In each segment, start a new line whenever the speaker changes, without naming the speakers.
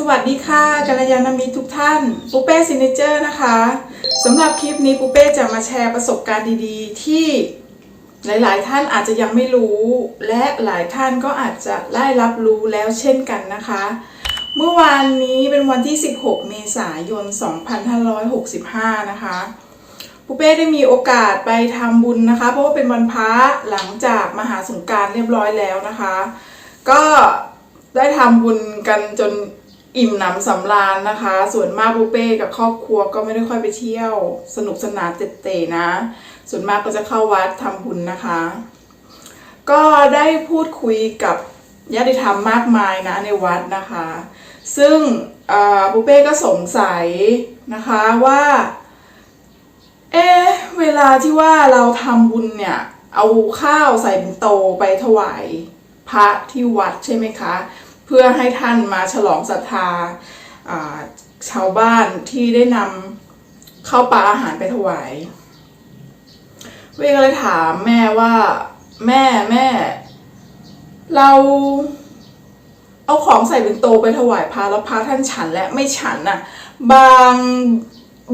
สวัสดีค่ะกัลยาณมิตรทุกท่านปูเป้ซินเจอร์นะคะสำหรับคลิปนี้ปูเป้จะมาแชร์ประสบการณ์ดีๆ ที่หลายๆ ท่านอาจจะยังไม่รู้ และหลายท่านก็อาจจะได้รับรู้แล้วเช่นกันนะคะ เมื่อวานนี้เป็นวันที่ 16 เมษายน 2565 นะคะปูเป้ได้มีโอกาสไปทำบุญนะคะ เพราะว่าเป็นวันพระหลังจากมหาสงการเรียบร้อยแล้วนะคะ ก็ได้ทำบุญกันจน อิ่มหนำสำราญนะคะ ส่วนมากปูเป้กับครอบครัวก็ไม่ได้ค่อยไปเที่ยว สนุกสนานเตะๆนะ ส่วนมากก็จะเข้าวัดทำบุญนะคะ ก็ได้พูดคุยกับญาติธรรมมากมายนะในวัดนะคะ ซึ่งเอ่อปูเป้ก็สงสัยนะคะว่าเอ๊เวลาที่ว่าเราทำบุญเนี่ย เอาข้าวใส่เป็นโตไปถวายพระที่วัดใช่ไหมคะ เพื่อให้ท่านมาฉลองศรัทธาชาวบ้านที่ได้นำข้าวปลาอาหารไปถวาย เวก็เลยถามแม่ว่าแม่แม่ เราเอาของใส่เป็นโตไปถวายพระแล้วพระท่านฉันและไม่ฉันน่ะ บาง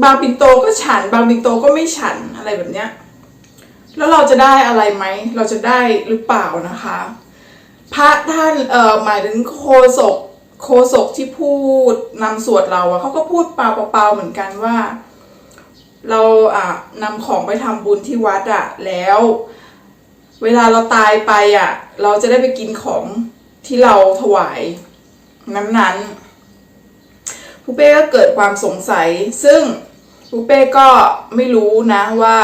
บางปินโตก็ฉัน บางปินโตก็ไม่ฉันอะไรแบบเนี้ยแล้วเราจะได้อะไรไหม เราจะได้หรือเปล่านะคะ พระท่านเอ่อหมายถึงโคศกโคศกที่พูดนำสวดเราอะเขาก็พูดเปล่าๆเหมือนกันว่า เราอะนำของไปทำบุญที่วัดอะแล้ว เวลาเราตายไปอะเราจะได้ไปกินของที่เราถวายนั้นๆปูเป้ก็เกิดความสงสัย ซึ่งปูเป้ก็ไม่รู้นะว่า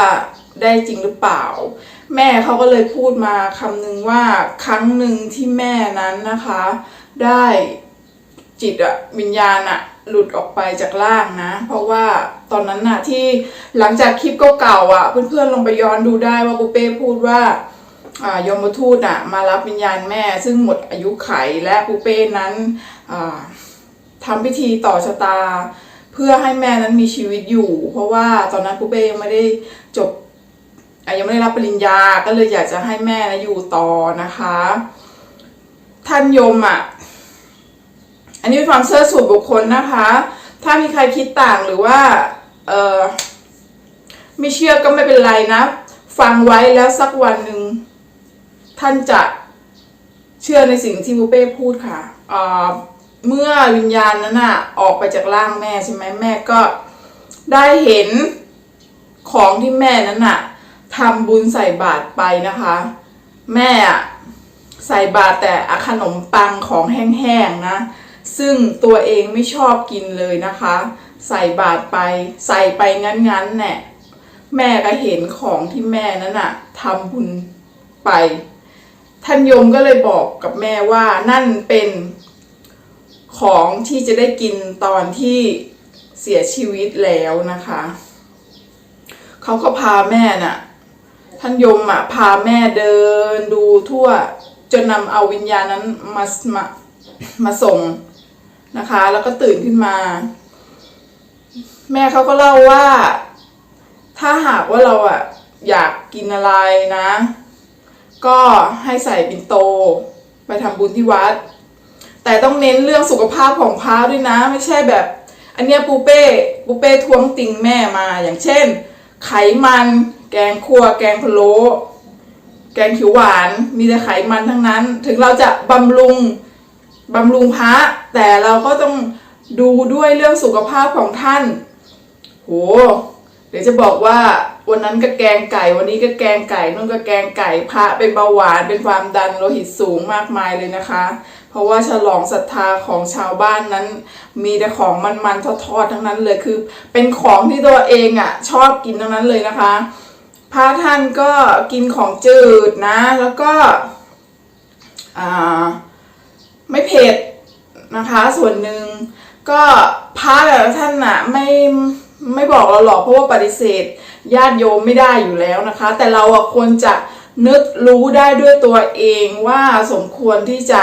ได้จริงหรือเปล่า แม่เขาก็เลยพูดมาคำหนึ่งว่าครั้งหนึ่งที่แม่นั้นนะคะ ได้จิตอะวิญญาณอะหลุดออกไปจากร่างนะ เพราะว่าตอนนั้นน่ะที่หลังจากคลิปเก่าๆอะเพื่อนๆลองไปย้อนดูได้ว่าปูเป้พูดว่าอ่ายมทูตอะมารับวิญญาณแม่ ซึ่งหมดอายุไขและปูเป้นั้นอ่าทำพิธีต่อชะตา เพื่อให้แม่นั้นมีชีวิตอยู่ เพราะว่าตอนนั้นปูเป้ยังไม่ได้จบ ยังไม่ได้รับปริญญาก็เลยอยากจะให้แม่นะอยู่ต่อนะคะ ท่านยมอะ อันนี้เป็นความเชื่อส่วนบุคคลนะคะ ถ้ามีใครคิดต่างหรือว่า เออไม่เชื่อก็ไม่เป็นไรนะ ฟังไว้แล้วสักวันหนึ่งท่านจะเชื่อในสิ่งที่บูเป้พูดค่ะเเมื่อวิญญาณนั้นน่ะออกไปจากร่างแม่ใช่ไหมแม่ก็ได้เห็นของที่แม่นั้นน่ะ ทำบุญใส่บาตรไปนะคะ แม่อะใส่บาตรแต่ขนมปังของแห้งๆนะ ซึ่งตัวเองไม่ชอบกินเลยนะคะ ใส่บาตรไป ใส่ไปงั้นๆเนี่ยแม่ก็เห็นของที่แม่นั้นน่ะทำบุญไปท่านยมก็เลยบอกกับแม่ว่านั่นเป็นของที่จะได้กินตอนที่เสียชีวิตแล้วนะคะ เขาก็พาแม่น่ะ ท่านยมอะพาแม่เดินดูทั่ว จนนำเอาวิญญาณนั้นมามามาส่งนะคะ แล้วก็ตื่นขึ้นมา แม่เขาก็เล่าว่า ถ้าหากว่าเราอะอยากกินอะไรนะ ก็ให้ใส่ปิ่นโต ไปทำบุญที่วัด แต่ต้องเน้นเรื่องสุขภาพของพระด้วยนะ ไม่ใช่แบบ อันเนี้ยปูเป้ปูเป้ทวงติงแม่มาอย่างเช่น ไขมัน แกงคั่วแกงพะโล้แกงเขียวหวานมีแต่ไขมันทั้งนั้น ถึงเราจะบำรุงบำรุงพระแต่เราก็ต้องดูด้วยเรื่องสุขภาพของท่าน โห เดี๋ยวจะบอกว่าวันนั้นก็แกงไก่วันนี้ก็แกงไก่นู่นก็แกงไก่พระเป็นเบาหวานเป็นความดันโลหิตสูงมากมายเลยนะคะ เพราะว่าฉลองศรัทธาของชาวบ้านนั้น มีแต่ของมันๆทอดๆทั้งนั้นเลยคือ เป็นของที่ตัวเองอะชอบกินทั้งนั้นเลยนะคะ พระท่านก็กินของจืดนะ แล้วก็ไม่เผ็ดนะคะ ส่วนหนึ่งก็พระแต่ละท่านน่ะไม่ไม่บอกเราหรอกเพราะว่าปฏิเสธญาติโยมไม่ได้อยู่แล้วนะคะ แต่เราอะควรจะนึกรู้ได้ด้วยตัวเองว่าสมควรที่จะ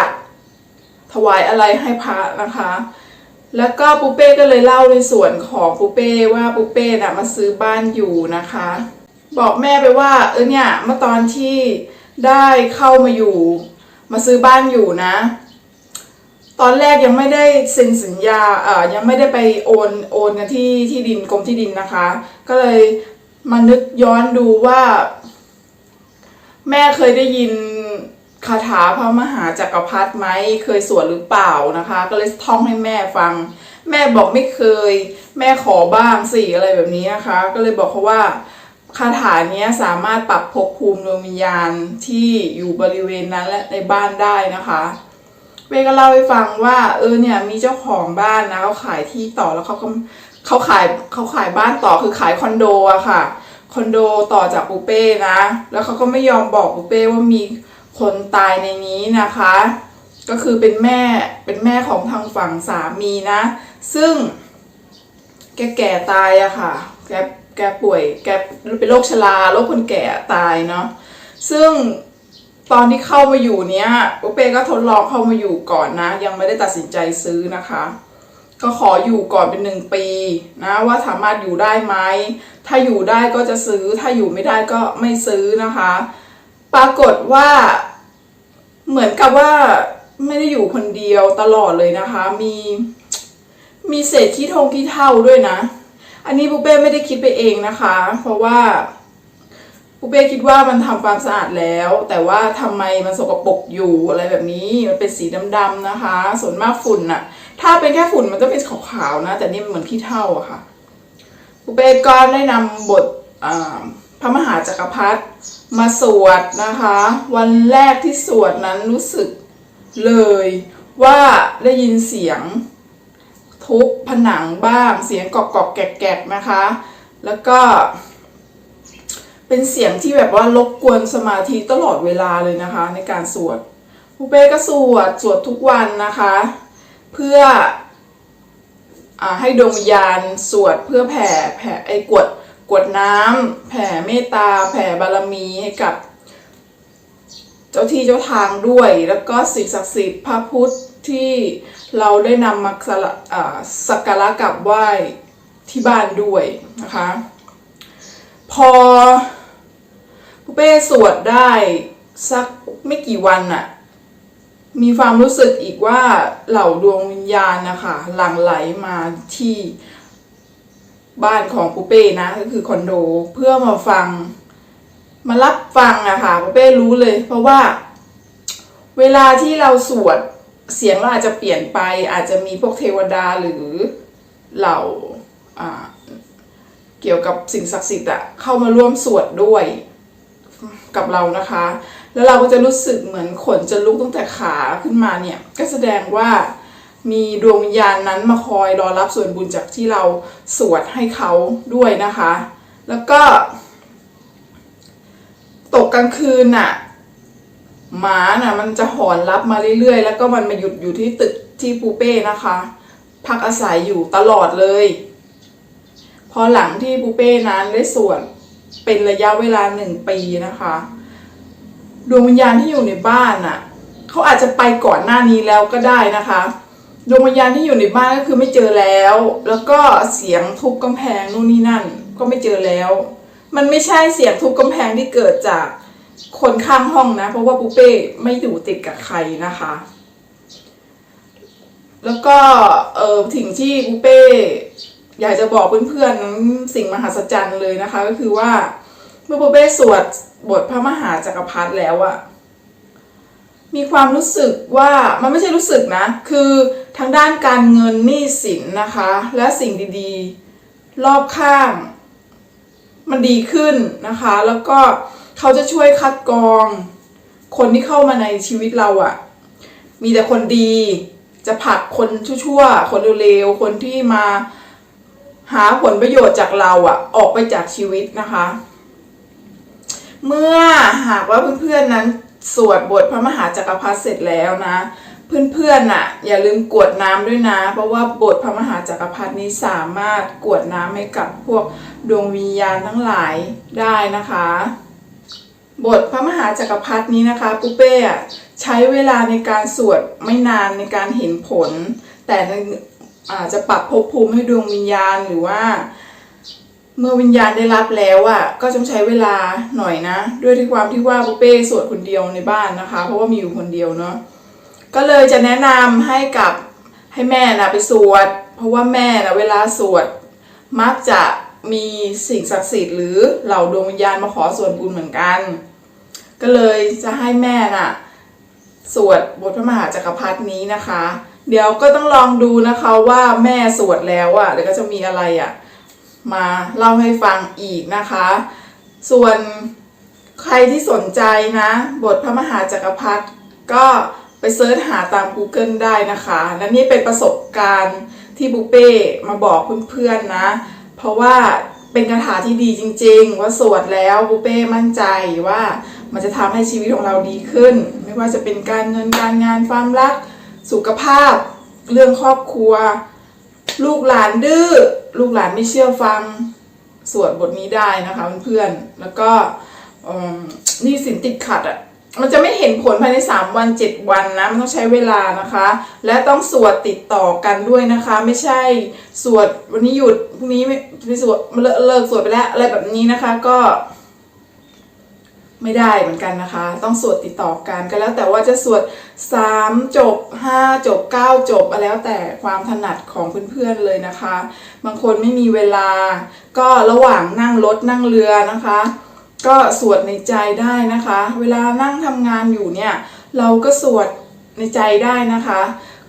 ถวายอะไรให้พระนะคะ แล้วก็ปูเป้ก็เลยเล่าในส่วนของปูเป้ว่าปูเป้น่ะมาซื้อบ้านอยู่นะคะ บอกแม่ไปว่า เออเนี่ยเมื่อตอนที่ได้เข้ามาอยู่ มาซื้อบ้านอยู่นะ ตอนแรกยังไม่ได้เซ็นสัญญาเอ่อยังไม่ได้ไปโอนโอนกันที่ที่ดินกรมที่ดินนะคะ ก็เลยมานึกย้อนดูว่า แม่เคยได้ยินคาถาพระมหาจักรพรรดิไหมเคยสวดหรือเปล่านะคะ ก็เลยท่องให้แม่ฟัง แม่บอกไม่เคย แม่ขอบ้างสิอะไรแบบนี้นะคะ ก็เลยบอกเขาว่า คาถาเนี้ยสามารถปรับภพภูมิดวงวิญญาณที่อยู่บริเวณนั้นและในบ้านได้นะคะเวก็เล่าให้ฟังว่า เออเนี่ยมีเจ้าของบ้านนะเขาขายที่ต่อแล้วเขาก็เขาขายเขาขายบ้านต่อคือขายคอนโดอะค่ะคอนโดต่อจากปูเป้นะ แล้วเขาก็ไม่ยอมบอกปูเป้ว่ามีคนตายในนี้นะคะ ก็คือเป็นแม่เป็นแม่ของทางฝั่งสามีนะ ซึ่งแกแก่ตายอะค่ะแก แกป่วย แกเป็นโรคชราโรคคนแก่ตายเนาะซึ่งตอนที่เข้ามาอยู่เนี้ยปูเป้ก็ทดลองเข้ามาอยู่ก่อนนะ ยังไม่ได้ตัดสินใจซื้อนะคะ ก็ขออยู่ก่อนเป็นหนึ่งปีนะว่าสามารถอยู่ได้ไหมถ้าอยู่ได้ก็จะซื้อถ้าอยู่ไม่ได้ก็ไม่ซื้อนะคะ ปรากฏว่าเหมือนกับว่าไม่ได้อยู่คนเดียวตลอดเลยนะคะ มีมีเศษขี้ทงขี้เท่าด้วยนะ อันนี้ปูเป้ไม่ได้คิดไปเองนะคะ เพราะว่าปูเป้คิดว่ามันทำความสะอาดแล้ว แต่ว่าทำไมมันสกปรกอยู่อะไรแบบนี้ มันเป็นสีดำๆนะคะ ส่วนมากฝุ่นน่ะถ้าเป็นแค่ฝุ่นมันจะเป็นขาวๆนะ แต่นี่มันเหมือนขี้เท่าอะค่ะปูเป้ก็ได้นำบทพระมหาจักรพรรดิมาสวดนะคะ วันแรกที่สวดนั้นรู้สึกเลยว่าได้ยินเสียง ทุบผนังบ้างเสียงกรอกๆแกกๆนะคะ แล้วก็ เป็นเสียงที่แบบว่ารบกวนสมาธิตลอดเวลาเลยนะคะ ในการสวดปูเป้ก็สวดสวดทุกวันนะคะ เพื่ออให้ดวงวิญญาณสวดเพื่อแผ่แผ่ไอ้กวดกวดน้ำแผ่เมตตา แผ่บารมีให้กับ เจ้าที่เจ้าทางด้วย แล้วก็สิ่งศักดิ์สิทธิ์พระพุทธ ที่เราได้นำมาสักการะกราบไหว้ที่บ้านด้วยนะคะ พอปุเป้สวดได้สักไม่กี่วันน่ะมีความรู้สึกอีกว่าเหล่าดวงวิญญาณนะคะหลั่งไหลมาที่บ้านของปูเป้นะก็คือคอนโดเพื่อมาฟังมารับฟังอะค่ะปูเป้รู้เลย เพราะว่า เวลาที่เราสวด เสียงเราอาจจะเปลี่ยนไปอาจจะมีพวกเทวดาหรือเหล่าเกี่ยวกับสิ่งศักดิ์สิทธิ์อะเข้ามาร่วมสวดด้วยกับเรานะคะ แล้วเราก็จะรู้สึกเหมือนขนจะลุกตั้งแต่ขาขึ้นมาเนี่ย ก็แสดงว่ามีดวงวิญญาณนั้นมาคอยรอรับส่วนบุญจากที่เราสวดให้เขาด้วยนะคะ แล้วก็ ตกกลางคืนน่ะ หมาน่ะมันจะหอนรับมาเรื่อยๆ แล้วก็มันมาหยุดอยู่ที่ตึกที่ปูเป้นะคะ พักอาศัยอยู่ตลอดเลย พอหลังที่ปูเป้นั้นได้ส่วดเป็นระยะเวลาหนึ่งปีนะคะ ดวงวิญญาณที่อยู่ในบ้านน่ะเขาอาจจะไปก่อนหน้านี้แล้วก็ได้นะคะดวงวิญญาณที่อยู่ในบ้านก็คือไม่เจอแล้ว แล้วก็เสียงทุบกำแพงนู่นนี่นั่น ก็ไม่เจอแล้ว มันไม่ใช่เสียงทุบกำแพงที่เกิดจาก คนข้างห้องนะ เพราะว่าปูเป้ไม่อยู่ติดกับใครนะคะ แล้วก็เออถึงที่ปูเป้อยากจะบอกเพื่อนๆสิ่งมหัศจรรย์เลยนะคะ ก็คือว่าเมื่อปูเป้สวดบทพระมหาจักรพรรดิแล้วอะมีความรู้สึกว่ามันไม่ใช่รู้สึกนะ คือทางด้านการเงินหนี้สินนะคะ และสิ่งดีๆ รอบข้าง มันดีขึ้นนะคะ แล้วก็ เขาจะช่วยคัดกรอง คนที่เข้ามาในชีวิตเราอะมีแต่คนดี จะผลักคนชั่วๆ คนเร็วๆ คนที่มาหาผลประโยชน์จากเราอะออกไปจากชีวิตนะคะ เมื่อหากว่าเพื่อนๆนั้นสวดบทพระมหาจักรพรรดิเสร็จแล้วนะ เพื่อนๆน่ะ อย่าลืมกวดน้ำด้วยนะ เพราะว่าบทพระมหาจักรพรรดินี้สามารถกวดน้ำให้กับพวกดวงวิญญาณทั้งหลายได้นะคะ บทพระมหาจักรพรรดินี้นะคะปุเป้ใช้เวลาในการสวดไม่นานในการเห็นผล แต่อาจจะปรับภพภูมิให้ดวงวิญญาณหรือว่า เมื่อวิญญาณได้รับแล้วอะก็ต้องใช้เวลาหน่อยนะ ด้วยที่ความที่ว่าปุเป้สวดคนเดียวในบ้านนะคะ เพราะว่ามีอยู่คนเดียวเนาะก็เลยจะแนะนำให้กับให้แม่นะไปสวด เพราะว่าแม่นะเวลาสวดมักจะมีสิ่งศักดิ์สิทธิ์หรือเหล่าดวงวิญญาณมาขอส่วนบุญเหมือนกัน ก็เลยจะให้แม่น่ะ สวดบทพระมหาจักรพรรดินี้นะคะ เดี๋ยวก็ต้องลองดูนะคะว่าแม่สวดแล้วอะ่ะเดี๋ยวก็จะมีอะไรอะ่ะมาเล่าให้ฟังอีกนะคะ ส่วนใครที่สนใจนะ บทพระมหาจักรพรรดิก็ไปเซิร์ชหาตาม Google ได้นะคะ และนี่เป็นประสบการณ์ที่บุเป้มาบอกเพื่อนๆนะ เพราะว่าเป็นคาถาที่ดีจริงๆ ว่าสวดแล้วบุเป้มั่นใจว่า มันจะทำให้ชีวิตของเราดีขึ้น ไม่ว่าจะเป็นการเงินการงานความรัก สุขภาพ เรื่องครอบครัว ลูกหลานดื้อลูกหลานไม่เชื่อฟังสวดบทนี้ได้นะคะเพื่อนๆแล้วก็นี่สินติดขัดอะมันจะไม่เห็นผลภายใน 3 วัน 7 วันนะ มันต้องใช้เวลานะคะ และต้องสวดติดต่อกันด้วยนะคะ ไม่ใช่สวดวันนี้หยุดพรุ่งนี้ไม่ไม่สวดเลิกสวดไปแล้วอะไรแบบนี้นะคะก็ ไม่ได้เหมือนกันนะคะ ต้องสวดติดต่อกันก็แล้วแต่ว่าจะสวด 3 จบ 5 จบ 9 จบแล้วแต่ความถนัดของเพื่อนๆเลยนะคะ บางคนไม่มีเวลา ก็ระหว่างนั่งรถนั่งเรือนะคะ ก็สวดในใจได้นะคะ เวลานั่งทำงานอยู่เนี่ย เราก็สวดในใจได้นะคะ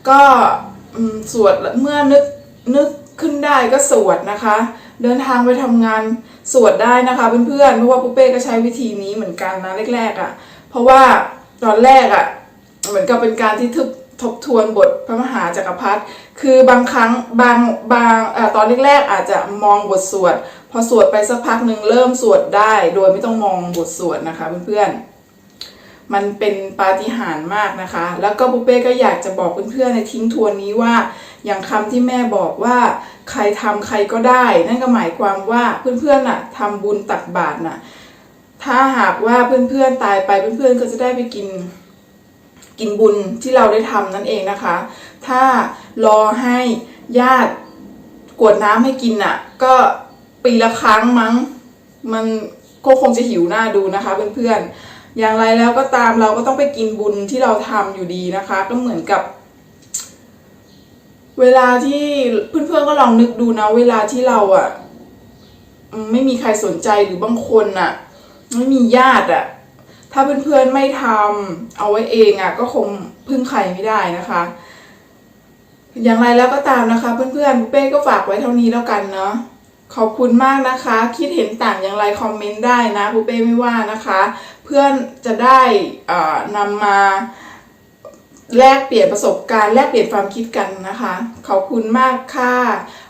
ก็สวดเมื่อนึกนึกขึ้นได้ก็สวดนะคะ เดินทางไปทำงาน สวดได้นะคะเพื่อนๆเพราะว่าปุ๊เป้ก็ใช้วิธีนี้เหมือนกันนะแรกๆอะ่ะ เพราะว่าตอนแรกอะ่ะเหมือนกับเป็นการที่ทบทบทวนบทพระมหาจักรพรรดิ คือบางครั้งบางบางอ่อตอนแรกๆอาจจะมองบทสวด พอสวดไปสักพักหนึ่งเริ่มสวดได้ โดยไม่ต้องมองบทสวดนะคะเพื่อนๆ มันเป็นปาฏิหาริย์มากนะคะ แล้วก็บุเป้ก็อยากจะบอกเพื่อนๆในทิ้งทวนนี้ว่า อย่างคำที่แม่บอกว่า ใครทำใครก็ได้ นั่นก็หมายความว่าเพื่อนๆน่ะทำบุญตักบาตรน่ะถ้าหากว่าเพื่อนๆตายไปเพื่อนๆก็จะได้ไปกินกินบุญที่เราได้ทำนั่นเองนะคะ ถ้ารอให้ญาติกวดน้ำให้กินน่ะ ก็ปีละครั้งมั้งมันก็คงจะหิวหน้าดูนะคะเพื่อนๆอย่างไรแล้วก็ตามเราก็ต้องไปกินบุญที่เราทำอยู่ดีนะคะ ก็เหมือนกับ เวลาที่เพื่อนๆก็ลองนึกดูนะ เวลาที่เราอะไม่มีใครสนใจหรือบางคนอะไม่มีญาติอะถ้าเพื่อนๆไม่ทำเอาไว้เองอะก็คงพึ่งใครไม่ได้นะคะ อย่างไรแล้วก็ตามนะคะ เพื่อนๆบุเป้ก็ฝากไว้เท่านี้แล้วกันเนาะขอบคุณมากนะคะ คิดเห็นต่างอย่างไรคอมเมนต์ได้นะบุเป้ไม่ว่านะคะ เพื่อนจะได้นำมา แลกเปลี่ยนประสบการณ์แลกเปลี่ยนความคิดกันนะคะ ขอบคุณมากค่ะ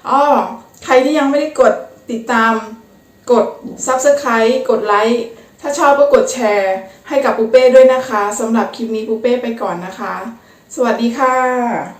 อ้อใครที่ยังไม่ได้กดติดตาม กด Subscribe กดไลค์ถ้าชอบก็กดแชร์ ให้กับปูเป้ด้วยนะคะสำหรับคลิปนี้ปูเป้ไปก่อนนะคะ สวัสดีค่ะ